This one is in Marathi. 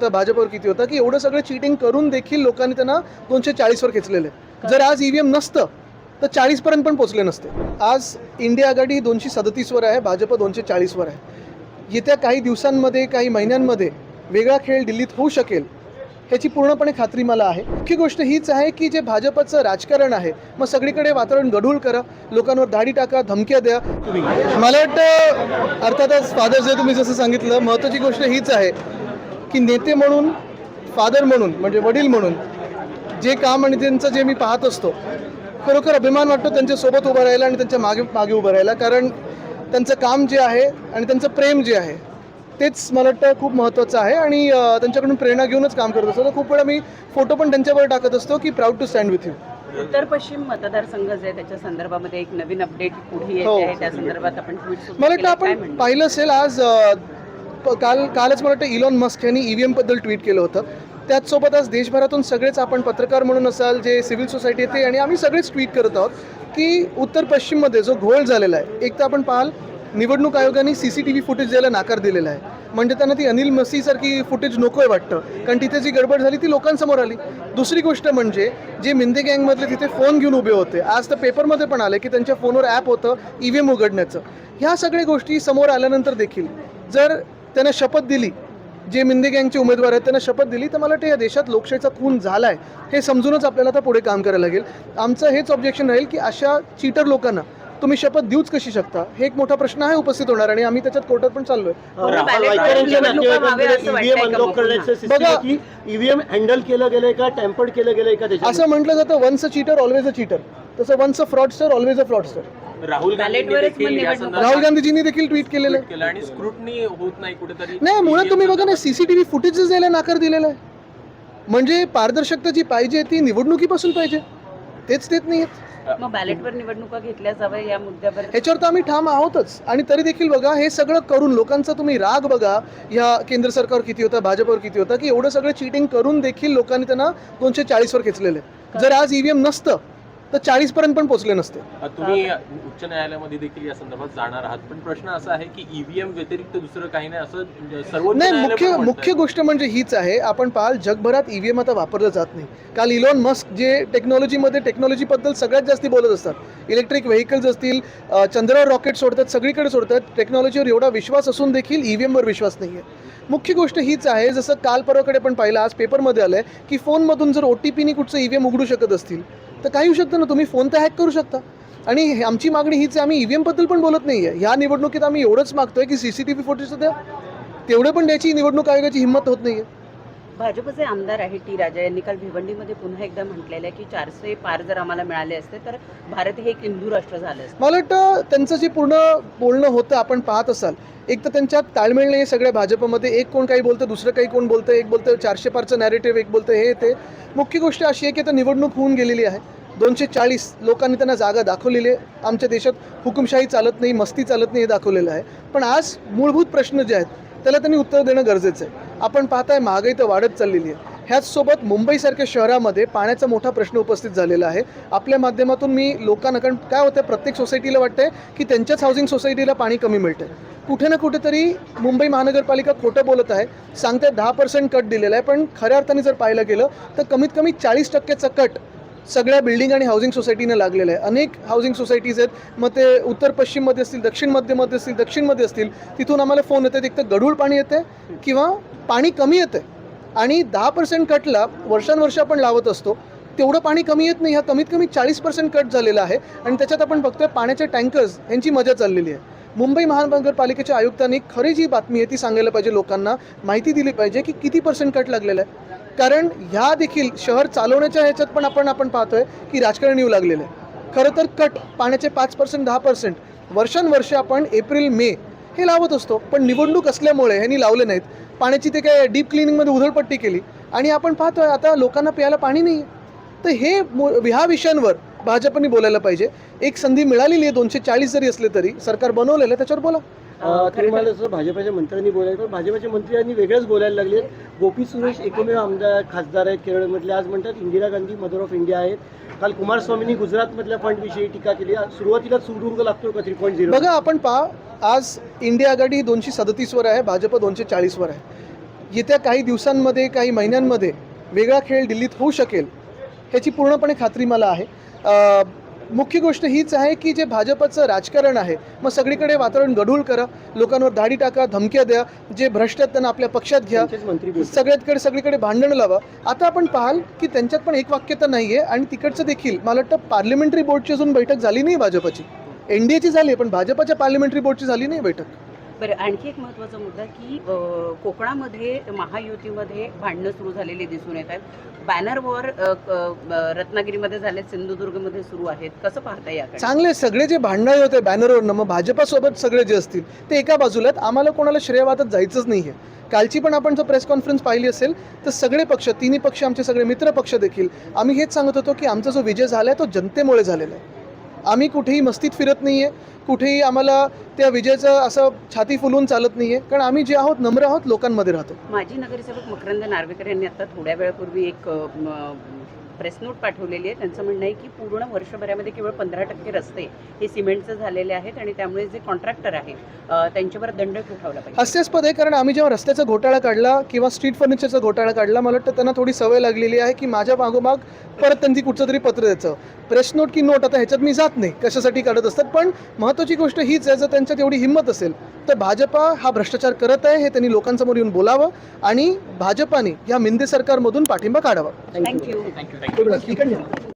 तर भाजपवर किती होता की एवढं सगळं चिटिंग करून देखील लोकांनी त्यांना दोनशे चाळीसवर खेचलेलं जर आज ईव्हीएम नसतं तर चाळीसपर्यंत पण पोचले नसते. आज इंडिया आघाडी दोनशे सदतीसवर आहे भाजप दोनशे चाळीसवर आहे. येत्या काही दिवसांमध्ये काही महिन्यांमध्ये वेगळा खेळ दिल्लीत होऊ शकेल ह्याची पूर्णपणे खात्री मला आहे. मुख्य गोष्ट हीच आहे की जे भाजपचं राजकारण आहे मग सगळीकडे वातावरण गढूळ करा लोकांवर दाढी टाका धमक्या द्या. मला वाटतं अर्थातच फादर्स तुम्ही जसं सांगितलं महत्त्वाची गोष्ट हीच आहे की नेते म्हणून फादर म्हणून म्हणजे वडील म्हणून जे काम आणि त्यांचं जे मी पाहत असतो खरोखर अभिमान वाटतो त्यांच्यासोबत उभं राहायला आणि त्यांच्या मागे मागे उभं राहायला. कारण त्यांचं काम जे आहे आणि त्यांचं प्रेम जे आहे तेच मला वाटतं खूप महत्त्वाचं आहे. आणि त्यांच्याकडून प्रेरणा घेऊनच काम करत असतो. तर खूप वेळा मी फोटो पण त्यांच्यावर टाकत असतो की proud to stand with you उत्तर पश्चिम मतदारसंघ जे आहे त्याच्या संदर्भामध्ये एक नवीन अपडेट पुढे हो. त्या संदर्भात आपण मला वाटतं आपण पाहिलं असेल आज काल कालच मला वाटतं इलॉन मस्क यांनी ई व्ही एमबद्दल ट्विट केलं होतं. त्याचसोबत आज देशभरातून सगळेच आपण पत्रकार म्हणून असाल जे सिव्हिल सोसायटी येते आणि आम्ही सगळेच ट्विट करत आहोत की उत्तर पश्चिममध्ये जो घोळ झालेला आहे एक तर आपण पाहाल निवडणूक आयोगाने C C T V footage द्यायला नाकार दिलेला आहे. म्हणजे त्यांना ती अनिल मसीसारखी फुटेज नको आहे वाटतं कारण तिथे जी गडबड झाली ती लोकांसमोर आली. दुसरी गोष्ट म्हणजे जे मिंदे गँगमधले तिथे फोन घेऊन उभे होते आज तर पेपरमध्ये पण आले की त्यांच्या फोनवर ॲप होतं ई व्ही एम उघडण्याचं. ह्या सगळ्या गोष्टी समोर आल्यानंतर देखील जर त्यांना शपथ दिली. जे मिंदे गँगचे उमेदवार आहेत त्यांना शपथ दिली. तर मला वाटतं या देशात लोकशाहीचा खून झाला आहे हे समजूनच आपल्याला आता पुढे काम करायला लागेल. आमचं हेच ऑब्जेक्शन राहील की अशा चीटर लोकांना तुम्ही शपथ देऊच कशी शकता? हे एक मोठा प्रश्न आहे उपस्थित होणार. आणि आम्ही त्याच्यात कोर्टात पण चाललोय. हो, सिस्टीम बघा. ईव्हीएम हँडल केलं गेलंय का टॅम्पर्ड केलं गेलंय का असं म्हटलं जातं once a cheater always a cheater तसं once a fraudster always a fraudster Rahul संदर्भात राहुल गांधीजींनी देखील ट्विट केलेलं आहे. आणि स्क्रुटनी होत नाही कुठेतरी. नाही मुळात तुम्ही बघा ना सीसीटीव्ही फुटेजेस द्यायला नाकार दिलेला आहे. म्हणजे पारदर्शकता जी पाहिजे ती निवडणुकीपासून पाहिजे. तेच देत नाही मग बॅलेटवर निवडणुका घेतल्या जाव्या या मुद्द्यावर? ह्याच्यावर तर आम्ही ठाम आहोतच. आणि तरी देखील बघा हे सगळं करून लोकांचा तुम्ही राग बघा. ह्या केंद्र सरकारवर किती होता भाजपवर किती होता की एवढं सगळं चिटिंग करून देखील लोकांनी त्यांना दोनशे चाळीसवर खेचलेले जर आज ईव्हीएम नसतं तर चाळीसपर्यंत पण पोचले नसते. तुम्ही उच्च न्यायालयामध्ये देखील या संदर्भात जाणार आहात. पण प्रश्न असा आहे की ईव्हीएम व्यतिरिक्त दुसरं काही नाही असं सर्वोच्च नाही मुख्य. मुख्य गोष्ट म्हणजे हीच आहे आपण पाहाल जगभरात ईव्हीएम आता वापरलं जात नाही. काल इलॉन मस्क जे टेक्नॉलॉजीमध्ये टेक्नॉलॉजीबद्दल सगळ्यात जास्ती बोलत असतात. इलेक्ट्रिक व्हेकल्स असतील चंद्रावर रॉकेट सोडतात सगळीकडे सोडतात टेक्नॉलॉजीवर एवढा विश्वास असून देखील ईव्हीएमवर विश्वास नाही आहे मुख्य गोष्ट हीच आहे जसं काल परवाकडे पण पाहिलं आज पेपरमध्ये आलं आहे की फोनमधून जर ओ टी पीनी कुठचं ईव्हीएम उघडू शकत असतील तर काही होऊ शकतं ना तुम्ही फोन तर हॅक करू शकता. आणि हे- आमची मागणी हीच आहे आम्ही वी एमबद्दल पण बोलत नाही आहे ह्या निवडणुकीत आम्ही एवढंच मागतोय की C C T V footage द्या तेवढे पण द्यायची निवडणूक आयोगाची हिंमत होत नाही आहे भाजपचे आमदार आहे टी राजा यांनी काल भिवंडीमध्ये पुन्हा एकदा म्हटलेलं आहे की चारशे पार जर आम्हाला मिळाले असते तर भारत हे एक हिंदू राष्ट्र झालं असतं. मला वाटतं त्यांचं जे पूर्ण बोलणं होतं आपण पाहत असाल एक तर त्यांच्यात ताळमेळ नाही आहे सगळ्या भाजपमध्ये. एक कोण काही बोलतं दुसरं काही कोण बोलतं एक बोलतं चारशे पारचं नॅरेटिव्ह एक बोलतं हे ते. मुख्य गोष्ट अशी आहे की आता निवडणूक होऊन गेलेली आहे. दोनशे चाळीस लोकांनी त्यांना जागा दाखवलेली आहे. आमच्या देशात हुकुमशाही चालत नाही मस्ती चालत नाही हे दाखवलेलं आहे. पण आज मूलभूत प्रश्न जे आहेत त्याला त्यांनी उत्तर देणं गरजेचं आहे. आपण पाहताय महागाई तर वाढत चाललेली आहे. ह्याचसोबत मुंबईसारख्या शहरामध्ये पाण्याचा मोठा प्रश्न उपस्थित झालेला आहे. आपल्या माध्यमातून मी लोकांना कारण काय होतं प्रत्येक सोसायटीला वाटतंय की त्यांच्याच हाऊसिंग सोसायटीला पाणी कमी मिळतं कुठे ना कुठेतरी मुंबई महानगरपालिका खोटं बोलत आहे. सांगते दहा पर्सेंट कट दिलेला आहे. पण खऱ्या अर्थाने जर पाहायला गेलं तर कमीत कमी चाळीस टक्केचं कट सगळ्या बिल्डिंग आणि हाऊसिंग सोसायटीनं लागलेलं आहे. अनेक हाऊसिंग सोसायटीज आहेत. मग ते उत्तर पश्चिममध्ये असतील दक्षिण मध्यमध्ये असतील दक्षिणमध्ये असतील तिथून आम्हाला फोन येतात एक तर गढूळ पाणी येते किंवा पाणी कमी येते आणि दहा पर्सेंट कटला वर्षानुवर्ष आपण लावत असतो तेवढं पाणी कमी येत नाही. हा कमीत कमी चाळीस पर्सेंट कट झालेला आहे. आणि त्याच्यात आपण बघतोय पाण्याचे टँकर्स यांची मजा चाललेली आहे. मुंबई महानगरपालिकेच्या आयुक्तांनी खरी जी बातमी आहे ती सांगायला पाहिजे लोकांना. माहिती दिली पाहिजे की किती पर्सेंट कट लागलेला आहे. कारण ह्या देखील शहर चालवण्याच्या ह्याच्यात पण आपण आपण पाहतोय की राजकारण येऊ लागलेलं आहे खरं तर कट पाण्याचे पाच पर्सेंट दहा पर्सेंट वर्षानुवर्ष आपण एप्रिल मे हे लावत असतो. पण निवडणूक असल्यामुळे ह्यांनी लावले नाहीत. पाण्याची ते काय डीप क्लिनिंगमध्ये उधळपट्टी केली. आणि आपण पाहतोय आता लोकांना प्यायला पाणी नाही आहे तर हे ह्या विषयांवर भाजपने बोलायला पाहिजे. एक संधी मिळालेली आहे दोनशे चाळीस जरी असले तरी सरकार बनवलेलं आहे त्याच्यावर बोला. तुम्ही म्हणाल तसं भाजपाच्या मंत्र्यांनी बोलायचं पण भाजपाच्या मंत्र्यांनी वेगळंच बोलायला लागले. गोपी सुरेश एकमेव आमदार खासदार आहेत केरळमधले. आज म्हणतात Indira Gandhi mother of India आहेत. काल कुमारस्वामींनी गुजरातमधल्या फंडविषयी टीका केली. सुरुवातीला सुरुंग लागतो का थ्री पॉईंट झिरो बघा आपण पहा आज इंडिया आघाडी ही दोनशे सदतीसवर आहे भाजप दोनशे चाळीसवर आहे. येत्या काही दिवसांमध्ये काही महिन्यांमध्ये वेगळा खेळ दिल्लीत होऊ शकेल ह्याची पूर्णपणे खात्री मला आहे. मुख्य गोष्ट हीच आहे की जे भाजपचं राजकारण आहे मग सगळीकडे वातावरण गढूळ करा लोकांवर दाढी टाका धमक्या द्या जे भ्रष्ट आहेत त्यांना आपल्या पक्षात घ्या. सगळ्याकडे सगळीकडे भांडण लावा. आता आपण पाहाल की त्यांच्यात पण एक वाक्यता नाही आहे आणि तिकडचं देखील. मला वाटतं पार्लमेंटरी बोर्डची अजून बैठक झाली नाही भाजपची. एन डी एची झाली पण भाजपच्या पार्लमेंटरी बोर्डची झाली नाही बैठक. बरं आणखी एक महत्त्वाचा मुद्दा की कोकणामध्ये महायुतीमध्ये भांडणं सुरू झालेली दिसून येत आहेत. बॅनर वॉर रत्नागिरीमध्ये झाले सिंधुदुर्गमध्ये सुरू आहेत. कसं पाहता या चांगले सगळे जे भांडणारे होते बॅनरवरनं मग भाजपासोबत सगळे जे असतील ते एका बाजूला आहेत आम्हाला कोणाला श्रेयवादत जायचंच नाही आहे कालची पण आपण जर प्रेस कॉन्फरन्स पाहिली असेल तर सगळे पक्ष तिन्ही पक्ष आमचे सगळे मित्र पक्ष देखील आम्ही हेच सांगत होतो की आमचा जो विजय झाला आहे तो जनतेमुळे झालेला आहे. आम्ही कुठेही मस्तीत फिरत नाही आहे कुठेही आम्हाला त्या विजेचं असं छाती फुलवून चालत नाही आहे कारण आम्ही जे आहोत नम्र आहोत लोकांमध्ये राहतो. माजी नगरसेवक मकरंद नार्वेकर यांनी आता थोड्या वेळापूर्वी एक प्रेस नोट पाठवलेली आहे. त्यांचं म्हणणं आहे की पूर्ण वर्षभरामध्ये केवळ पंधरा टक्के रस्ते हे सिमेंटचे झालेले आहेत आणि त्यामुळे जे कॉन्ट्रॅक्टर आहे अ, त्यांच्यावर दंड ठोठावला पाहिजे. हास्यास्पद आहे कारण आम्ही जेव्हा रस्त्याचा घोटाळा काढला किंवा स्ट्रीट फर्निचरचा घोटाळा काढला मला वाटतं त्यांना थोडी सवय लागलेली आहे की माझ्या मागोमाग परत त्यांनी कुठचं तरी पत्र द्यायचं. प्रेस नोट की नोट आता ह्याच्यात मी जात नाही कशासाठी काढत असतात पण महत्त्वाची गोष्ट हीच आहे जर त्यांच्यात एवढी हिंमत असेल तर भाजपा हा भ्रष्टाचार करत आहे हे त्यांनी लोकांसमोर येऊन बोलावं आणि भाजपाने या मिंदे सरकारमधून पाठिंबा काढावा. थँक्यू इकडे या.